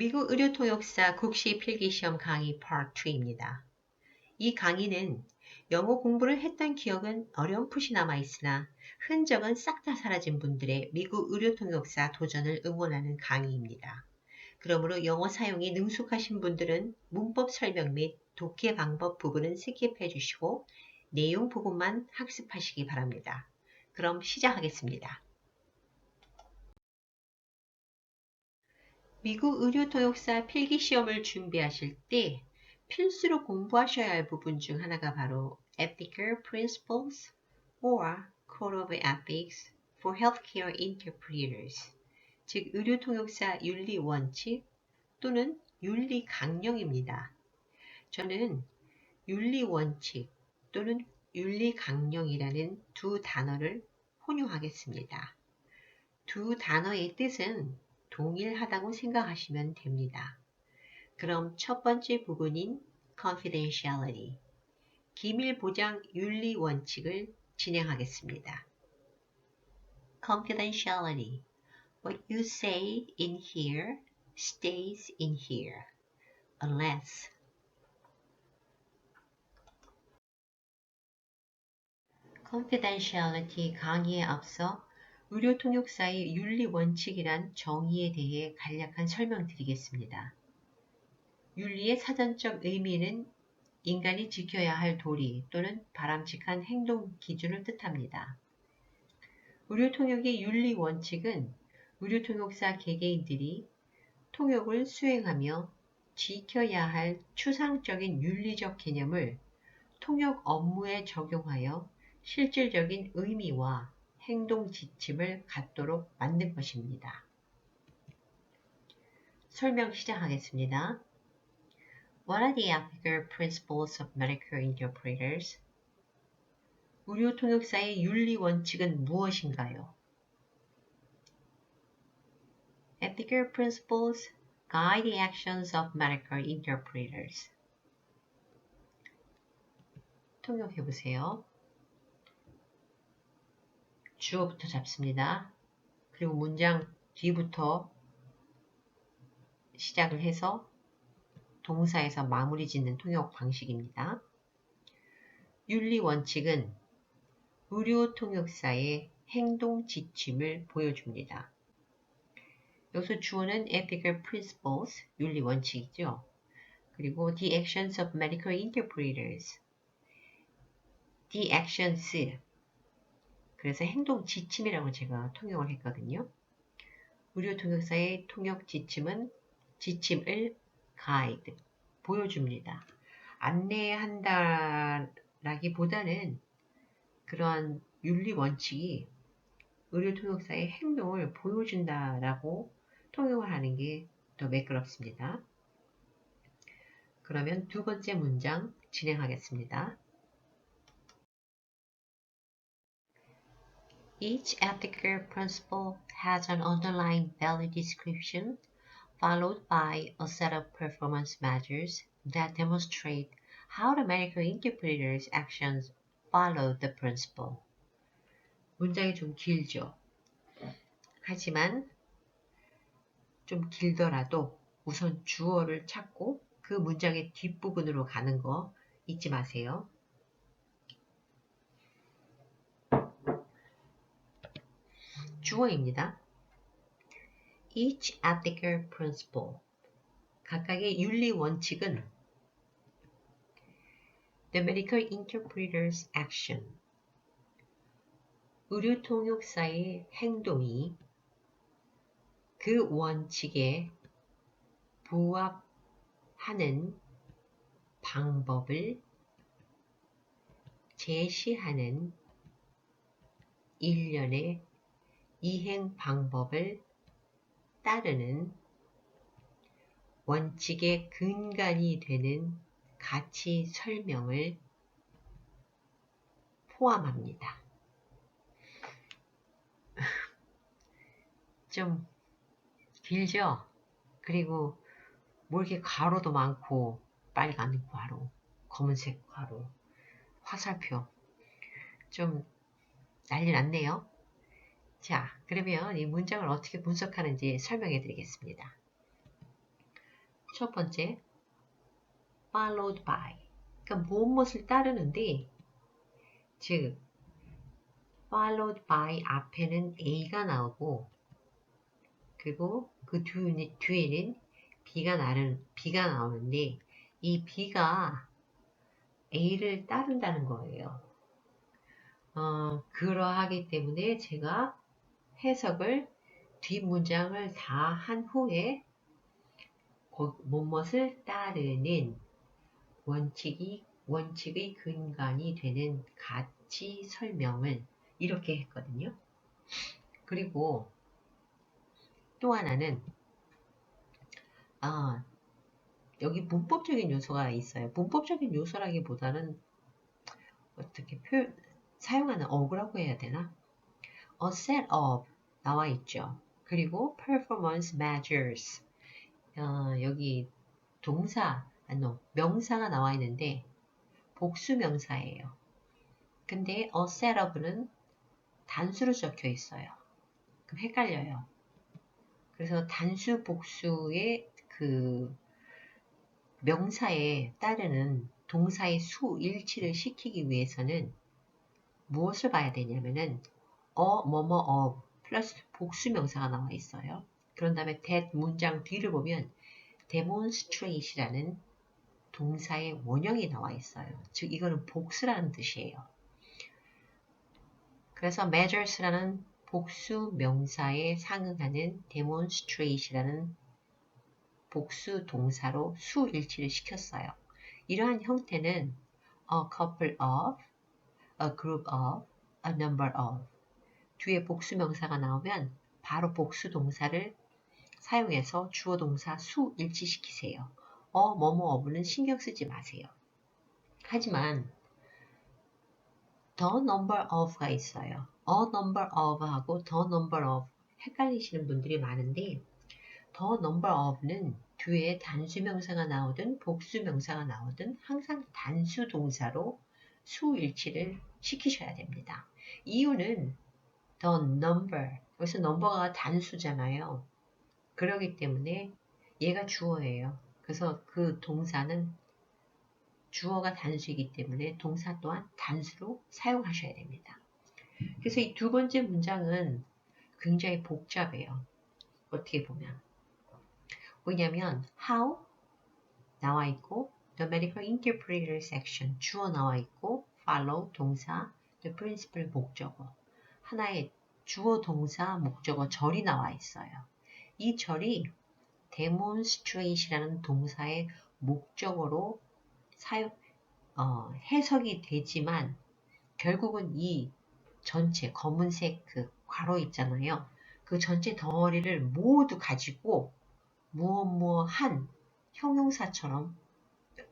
미국 의료통역사 국시 필기시험 강의 Part 2입니다. 이 강의는 영어 공부를 했던 기억은 어렴풋이 남아있으나 흔적은 싹 다 사라진 분들의 미국 의료통역사 도전을 응원하는 강의입니다. 그러므로 영어 사용이 능숙하신 분들은 문법 설명 및 독해 방법 부분은 스킵해 주시고 내용 부분만 학습하시기 바랍니다. 그럼 시작하겠습니다. 미국 의료통역사 필기시험을 준비하실 때 필수로 공부하셔야 할 부분 중 하나가 바로 Ethical Principles or Code of Ethics for Healthcare Interpreters, 즉 의료통역사 윤리 원칙 또는 윤리 강령입니다. 저는 윤리 원칙 또는 윤리 강령이라는 두 단어를 혼용하겠습니다. 두 단어의 뜻은 동일하다고 생각하시면 됩니다. 그럼 첫 번째 부분인 confidentiality, 기밀 보장 윤리 원칙을 진행하겠습니다. confidentiality, what you say in here stays in here, unless confidentiality 강의에 앞서 의료통역사의 윤리 원칙이란 정의에 대해 간략한 설명드리겠습니다. 윤리의 사전적 의미는 인간이 지켜야 할 도리 또는 바람직한 행동 기준을 뜻합니다. 의료통역의 윤리 원칙은 의료통역사 개개인들이 통역을 수행하며 지켜야 할 추상적인 윤리적 개념을 통역 업무에 적용하여 실질적인 의미와 행동 지침을 갖도록 만든 것입니다. 설명 시작하겠습니다. What are the ethical principles of medical interpreters? 의료 통역사의 윤리 원칙은 무엇인가요? Ethical principles guide the actions of medical interpreters. 통역해 보세요. 주어부터 잡습니다. 그리고 문장 뒤부터 시작을 해서 동사에서 마무리 짓는 통역 방식입니다. 윤리 원칙은 의료 통역사의 행동 지침을 보여줍니다. 여기서 주어는 ethical principles, 윤리 원칙이죠. 그리고 the actions of medical interpreters, the actions, 그래서 행동 지침이라고 제가 통역을 했거든요. 의료 통역사의 통역 지침은 지침을 가이드, 보여줍니다. 안내한다라기보다는 그러한 윤리 원칙이 의료 통역사의 행동을 보여준다라고 통역을 하는 게 더 매끄럽습니다. 그러면 두 번째 문장 진행하겠습니다. Each ethical principle has an underlying value description followed by a set of performance measures that demonstrate how the medical interpreter's actions follow the principle. 문장이 좀 길죠. 하지만 좀 길더라도 우선 주어를 찾고 그 문장의 뒷부분으로 가는 거 잊지 마세요. 주어입니다. Each ethical principle. 각각의 윤리 원칙은 The medical interpreter's action. 의료 통역사의 행동이 그 원칙에 부합하는 방법을 제시하는 일련의 이행 방법을 따르는 원칙의 근간이 되는 가치 설명을 포함합니다. 좀 길죠? 그리고 뭐 이렇게 가로도 많고 빨간 가로, 검은색 가로, 화살표 좀 난리 났네요. 자, 그러면 이 문장을 어떻게 분석하는지 설명해 드리겠습니다. 첫 번째, followed by. 그러니까 무엇을 따르는데, 즉, followed by 앞에는 A가 나오고, 그리고 그 뒤에는, 뒤에는 B가 나는, B가 나오는데, 이 B가 A를 따른다는 거예요. 어, 그러하기 때문에 제가 해석을 뒷문장을 다 한 후에 무엇을 따르는 원칙이 원칙의 근간이 되는 가치 설명을 이렇게 했거든요. 그리고 또 하나는 아, 여기 문법적인 요소가 있어요. 문법적인 요소라기보다는 어떻게 표 사용하는 어구라고 해야 되나? A set of 나와 있죠. 그리고 performance measures 어, 여기 동사 아니 명사가 나와 있는데 복수 명사예요. 근데 a set of는 단수로 적혀 있어요. 그럼 헷갈려요. 그래서 단수 복수의 그 명사에 따르는 동사의 수 일치를 시키기 위해서는 무엇을 봐야 되냐면은 어 뭐뭐 of 플러스 복수 명사가 나와 있어요. 그런 다음에 that 문장 뒤를 보면 demonstrate이라는 동사의 원형이 나와 있어요. 즉 이거는 복수라는 뜻이에요. 그래서 measures라는 복수 명사에 상응하는 demonstrate이라는 복수 동사로 수 일치를 시켰어요. 이러한 형태는 a couple of, a group of, a number of 뒤에 복수 명사가 나오면 바로 복수 동사를 사용해서 주어 동사 수 일치시키세요. 어, 뭐뭐 어부는 신경 쓰지 마세요. 하지만 the number of가 있어요. a number of하고 the number of 헷갈리시는 분들이 많은데 the number of는 뒤에 단수 명사가 나오든 복수 명사가 나오든 항상 단수 동사로 수 일치를 시키셔야 됩니다. 이유는 the number 여기서 넘버가 단수잖아요. 그러기 때문에 얘가 주어예요. 그래서 그 동사는 주어가 단수이기 때문에 동사 또한 단수로 사용하셔야 됩니다. 그래서 이 두 번째 문장은 굉장히 복잡해요. 어떻게 보면. 왜냐면 how 나와 있고 the medical interpreter section 주어 나와 있고 follow 동사 the principal 목적어 하나의 주어 동사 목적어 절이 나와 있어요. 이 절이 demonstrate이라는 동사의 목적어로 사용 어, 해석이 되지만 결국은 이 전체 검은색 그 괄호 있잖아요. 그 전체 덩어리를 모두 가지고 무엇 무엇한 형용사처럼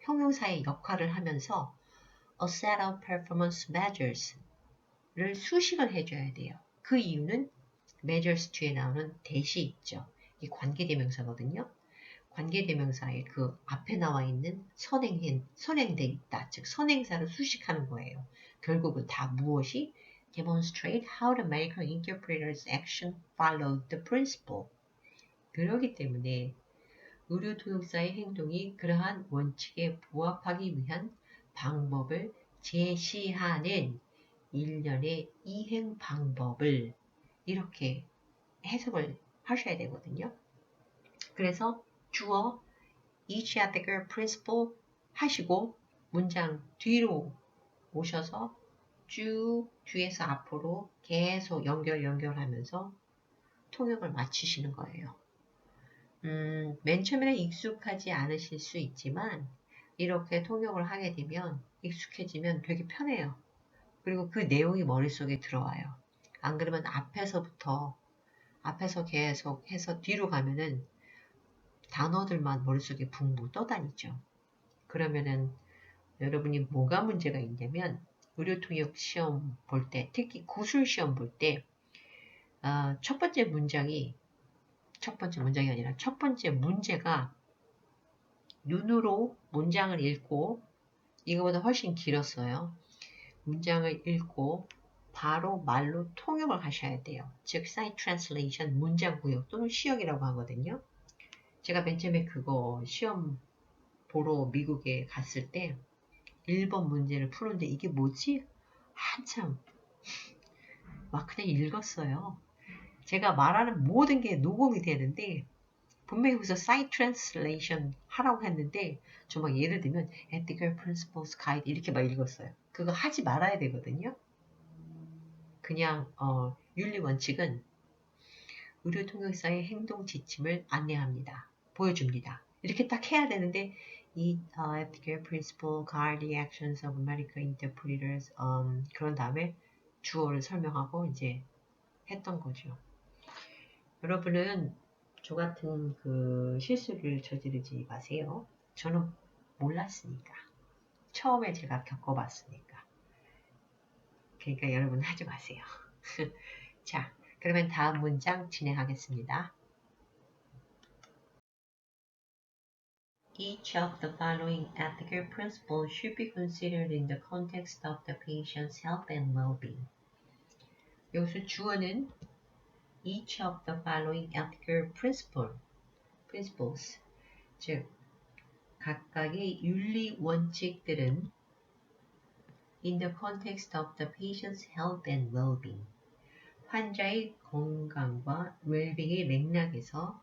형용사의 역할을 하면서 a set of performance measures 를 수식을 해줘야 돼요. 그 이유는 measures 뒤에 나오는 대시 있죠. 이 관계대명사거든요. 관계대명사의 그 앞에 나와 있는 선행행, 선행돼 있다. 즉, 선행사를 수식하는 거예요. 결국은 다 무엇이 demonstrate how the medical interpreter's action followed the principle. 그러기 때문에 의료 통역사의 행동이 그러한 원칙에 부합하기 위한 방법을 제시하는 일련의 이행 방법을 이렇게 해석을 하셔야 되거든요. 그래서 주어 each ethical principle 하시고 문장 뒤로 오셔서 쭉 뒤에서 앞으로 계속 연결 연결하면서 통역을 마치시는 거예요. 음, 맨 처음에는 익숙하지 않으실 수 있지만 이렇게 통역을 하게 되면 익숙해지면 되게 편해요. 그리고 그 내용이 머릿속에 들어와요. 안 그러면 앞에서부터 앞에서 계속 해서 뒤로 가면은 단어들만 머릿속에 붕붕 떠다니죠. 그러면은 여러분이 뭐가 문제가 있냐면 의료통역 시험 볼 때, 특히 구술 시험 볼 때 어, 첫 번째 문장이 첫 번째 문장이 아니라 첫 번째 문제가 눈으로 문장을 읽고 이거보다 훨씬 길었어요. 문장을 읽고 바로 말로 통역을 하셔야 돼요. 즉, sight translation, 문장 구역 또는 시역이라고 하거든요. 제가 맨 처음에 그거 시험 보러 미국에 갔을 때 1번 문제를 푸는데 이게 뭐지? 한참 막 그냥 읽었어요. 제가 말하는 모든 게 녹음이 되는데 분명히 여기서 사이트 트랜슬레이션 하라고 했는데 저 막 예를 들면 Ethical Principles Guide 이렇게 막 읽었어요. 그거 하지 말아야 되거든요. 그냥 어, 윤리 원칙은 의료 통역사의 행동 지침을 안내합니다. 보여줍니다. 이렇게 딱 해야 되는데 이 uh, ethical principle guide actions of medical interpreters um, 그런 다음에 주어를 설명하고 이제 했던 거죠. 여러분은 저 같은 그 실수를 저지르지 마세요. 저는 몰랐으니까. 처음에 제가 겪어봤으니까. 그러니까 여러분 하지 마세요. 자, 그러면 다음 문장 진행하겠습니다. Each of the following ethical principles should be considered in the context of the patient's health and well-being. 여기서 주어는 each of the following ethical principle, principles, 즉 각각의 윤리 원칙들은 in the context of the patient's health and well-being, 환자의 건강과 웰빙의 맥락에서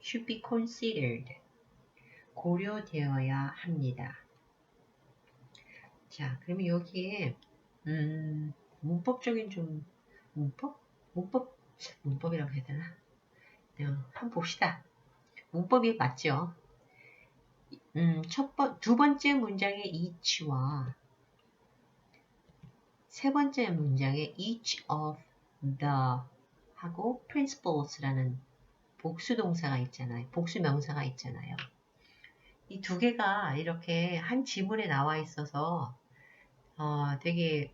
should be considered, 고려되어야 합니다. 자, 그러면 여기에 음, 문법적인 좀 문법? 문법? 문법이라고 해야 되나? 네, 한번 봅시다. 문법이 맞죠? 음, 첫 번, 두 번째 문장의 each와 세 번째 문장의 each of the 하고 principles라는 복수 동사가 있잖아요. 복수 명사가 있잖아요. 이 두 개가 이렇게 한 지문에 나와 있어서 어, 되게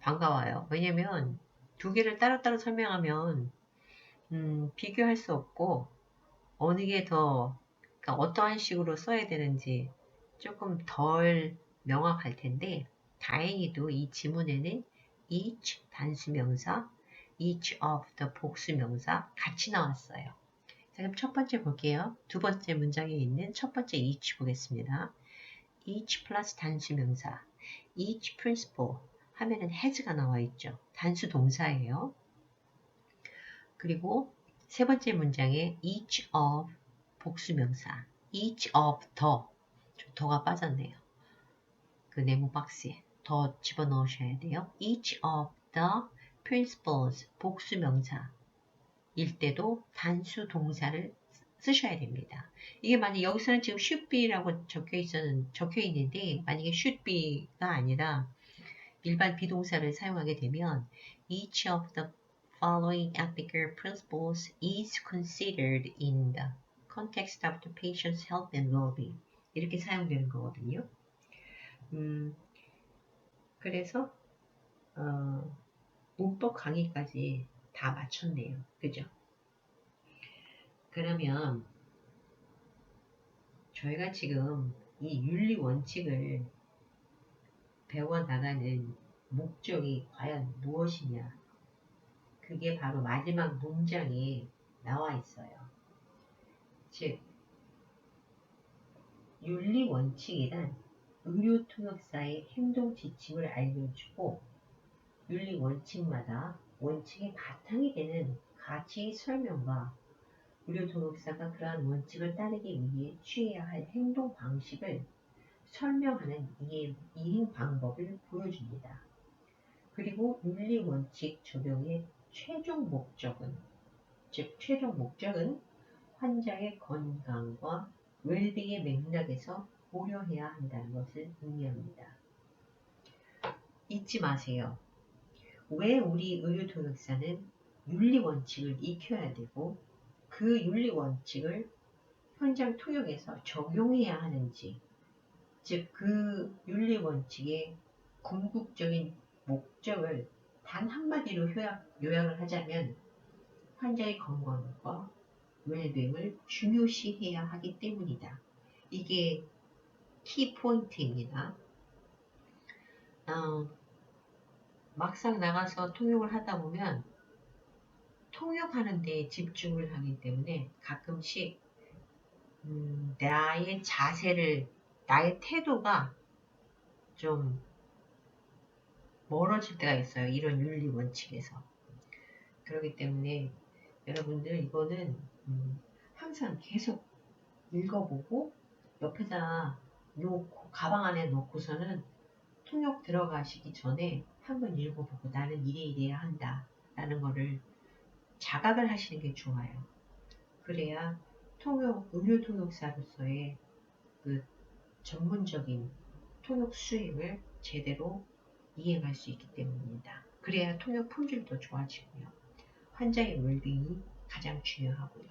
반가워요. 왜냐면 두 개를 따로따로 설명하면 음, 비교할 수 없고 어느 게더 그러니까 어떠한 식으로 써야 되는지 조금 덜 명확할 텐데 다행히도 이 지문에는 each 단수명사, each of the 복수명사 같이 나왔어요. 자, 그럼 첫 번째 볼게요. 두 번째 문장에 있는 첫 번째 each 보겠습니다. each 플러스 단수명사, each principle 하면은 has가 나와 있죠. 단수 동사예요. 그리고 세 번째 문장에 each of 복수명사, each of 좀 더가 빠졌네요. 그 네모 박스에 더 집어넣으셔야 돼요. each of the principles 복수명사 일 때도 단수 동사를 쓰셔야 됩니다. 이게 만약 여기서는 지금 should be라고 적혀 있었는 적혀 있는데 만약에 should be가 아니라 일반 비동사를 사용하게 되면 each of the following ethical principles is considered in the context of the patient's health and well-being 이렇게 사용되는 거거든요. 음, 그래서 어, 문법 강의까지 다 마쳤네요. 그죠? 그러면 저희가 지금 이 윤리 원칙을 배워나가는 목적이 과연 무엇이냐? 그게 바로 마지막 문장에 나와 있어요. 즉, 윤리 원칙이란 의료 통역사의 행동 지침을 알려주고 윤리 원칙마다 원칙의 바탕이 되는 가치 설명과 의료 통역사가 그러한 원칙을 따르기 위해 취해야 할 행동 방식을 설명하는 이행 방법을 보여줍니다. 그리고 윤리 원칙 적용의 최종 목적은 즉 최종 목적은 환자의 건강과 웰빙의 맥락에서 고려해야 한다는 것을 의미합니다. 잊지 마세요. 왜 우리 의료통역사는 윤리 원칙을 익혀야 되고 그 윤리 원칙을 현장 통역에서 적용해야 하는지 즉 그 윤리 원칙의 궁극적인 목적을 단 한마디로 요약, 요약 을 하자면 환자의 건강과 웰빙을 중요시해야 하기 때문이다. 이게 키 포인트입니다. 어, 막상 나가서 통역을 하다 보면 통역하는 데 집중을 하기 때문에 가끔씩 음, 나의 자세를, 나의 태도가 좀 멀어질 때가 있어요. 이런 윤리 원칙에서. 그렇기 때문에 여러분들 이거는 음, 항상 계속 읽어보고 옆에다 놓고 가방 안에 놓고서는 통역 들어가시기 전에 한번 읽어보고 나는 이래 이래야 한다 라는 거를 자각을 하시는 게 좋아요. 그래야 통역, 의료 통역사로서의 그 전문적인 통역 수행을 제대로 이행할 수 있기 때문입니다. 그래야 통역 품질도 좋아지고요. 환자의 웰빙이 가장 중요하고요.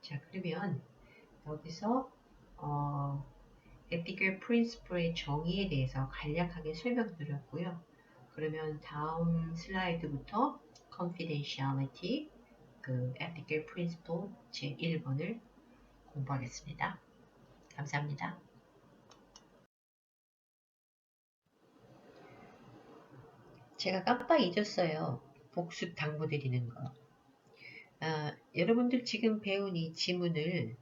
자, 그러면 여기서 어, ethical principle의 정의에 대해서 간략하게 설명드렸고요. 그러면 다음 슬라이드부터 confidentiality, 그 ethical principle 제1번을 공부하겠습니다. 감사합니다. 제가 깜빡 잊었어요. 복습 당부드리는 거. 아, 여러분들 지금 배운 이 지문을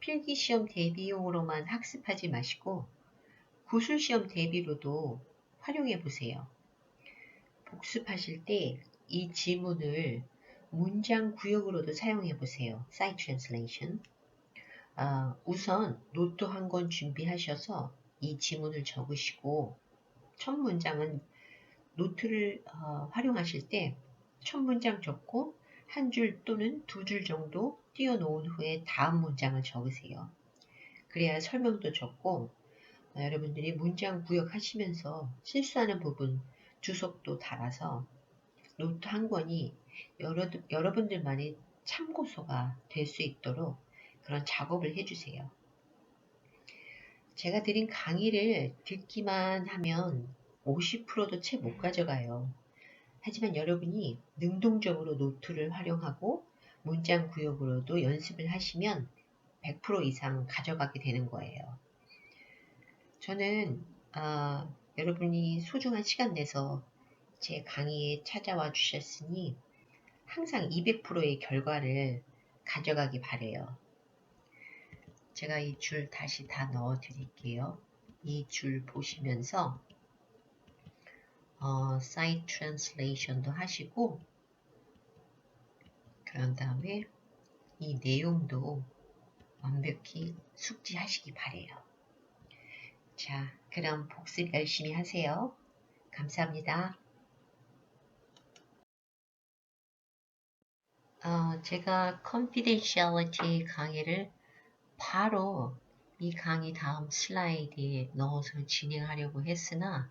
필기시험 대비용으로만 학습하지 마시고 구술시험 대비로도 활용해 보세요. 복습하실 때 이 지문을 문장 구역으로도 사용해 보세요. Side Translation. 아, 우선 노트 한 권 준비하셔서 이 지문을 적으시고 첫 문장은 노트를 어, 활용하실 때 첫 문장 적고 한 줄 또는 두 줄 정도 띄워 놓은 후에 다음 문장을 적으세요. 그래야 설명도 적고 어, 여러분들이 문장 구역하시면서 실수하는 부분 주석도 달아서 노트 한 권이 여러, 여러분들만의 참고서가 될 수 있도록 그런 작업을 해주세요. 제가 드린 강의를 듣기만 하면 50%도 채 못 가져가요. 하지만 여러분이 능동적으로 노트를 활용하고 문장 구역으로도 연습을 하시면 100% 이상 가져가게 되는 거예요. 저는 어, 여러분이 소중한 시간 내서 제 강의에 찾아와 주셨으니 항상 200%의 결과를 가져가기 바래요. 제가 이 줄 다시 다 넣어 드릴게요. 이 줄 보시면서 어, 사이트 트랜슬레이션도 하시고 그런 다음에 이 내용도 완벽히 숙지하시기 바래요. 자, 그럼 복습 열심히 하세요. 감사합니다. 어, 제가 confidentiality 강의를 바로 이 강의 다음 슬라이드에 넣어서 진행하려고 했으나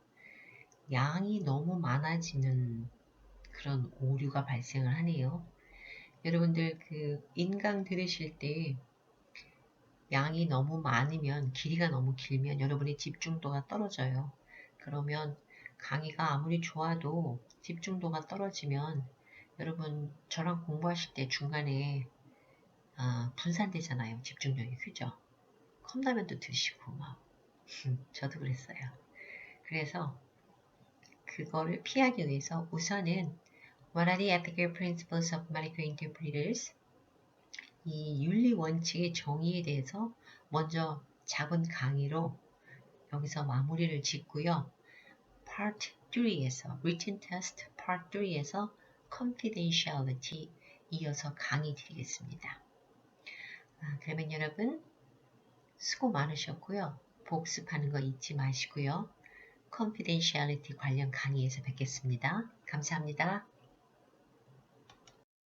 양이 너무 많아지는 그런 오류가 발생을 하네요. 여러분들 그 인강 들으실 때 양이 너무 많으면 길이가 너무 길면 여러분의 집중도가 떨어져요. 그러면 강의가 아무리 좋아도 집중도가 떨어지면 여러분 저랑 공부하실 때 중간에 아, 분산되잖아요. 집중력이 그죠? 컵라면도 드시고 막 저도 그랬어요. 그래서 그거를 피하기 위해서 우선은 What are the ethical principles of medical interpreters? 이 윤리 원칙의 정의에 대해서 먼저 작은 강의로 여기서 마무리를 짓고요. Part 3에서 Written Test Part 3에서 Confidentiality 이어서 강의 드리겠습니다. 아, 그러면 여러분 수고 많으셨고요. 복습하는 거 잊지 마시고요. Confidentiality 관련 강의에서 뵙겠습니다. 감사합니다.